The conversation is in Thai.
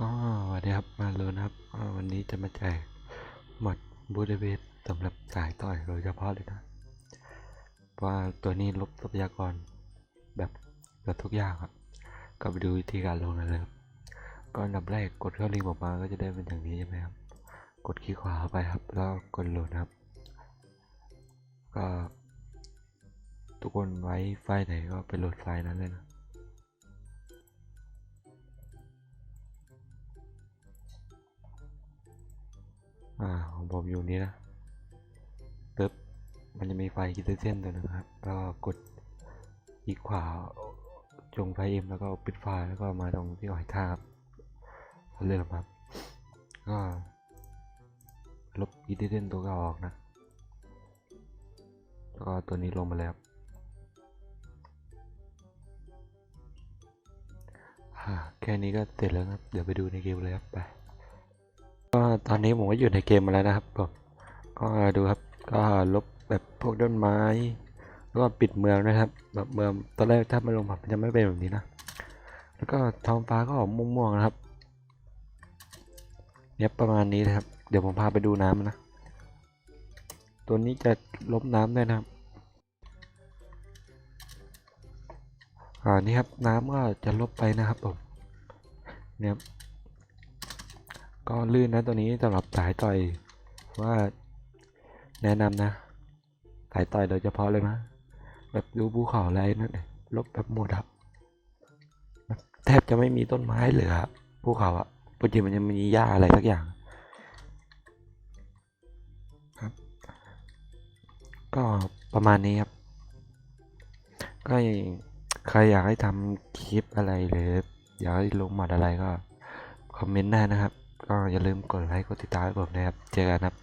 ก็วัสดีครับมาเลยนะครับวันนี้จะมาแจกหมดบูดเวสสำหรับสายต่อยโดยเฉพาะเลยนะว่าตัวนี้ลบทรัพยากรแบบเกือบทุกอย่างครับ ก็ไปดูวิธีการลงกันเลยครับก็อันดับแรกกดเข้าลิงก์ออกมาก็จะได้เป็นอย่างนี้ใช่ไหมครับ กดคลิกขวาไปครับ แล้วกดโหลดครับ ก็ ทุกคนไว้ไฟล์ไหนก็ไปโหลดไฟล์นั้นเลยนะ อ่าของผมอยู่นี้นะปึ๊บมันจะมีไฟคิดเส้นตัวหนึงครับ ก็กดคลิกขวาจงไฟเอ็มแล้วก็ปิดไฟแล้วก็มาตรงที่หอยทากเริ่มครับ ก็ลบคิดเส้นตัวก่าออกนะ แล้วก็ตัวนี้ลงมาแล้วอ่าแค่นี้ก็เสร็จแล้วครับ เดี๋ยวไปดูในเกมเลยครับไป ตอนนี้ผมก็อยู่ในเกมมาแล้วนะครับผมก็ดูครับก็ลบแบบพวกต้นไม้แล้วก็ปิดเมืองนะครับ แบบเมืองตอนแรกถ้าไม่ลงแบบมันจะไม่เป็นแบบนี้นะแล้วก็ท้องฟ้าก็ออกม่วงๆนะครับ เนี่ยประมาณนี้นะครับ เดี๋ยวผมพาไปดูน้ำนะ ตัวนี้จะลบน้ำได้นะครับอ่านี่ครับน้ำก็จะลบไปนะครับผมเนี่ย ก็ลื่นนะตัวนี้สำหรับสายต่อยว่าแนะนำนะสายต่อยโดยเฉพาะเลยนะแบบดูภูเขาอะไรนั่นเองลบแบบหมดครับแทบจะไม่มีต้นไม้เหลือภูเขาอะปกติมันจะมีหญ้าอะไรสักอย่างครับ ก็ประมาณนี้ครับ ก็ใครอยากให้ทำคลิปอะไรหรืออยากให้ลงหมัดอะไรก็คอมเมนต์ได้นะครับ ก็อย่าลืมกดไลค์กดติดตามให้ผมนะครับ เจอกันครับ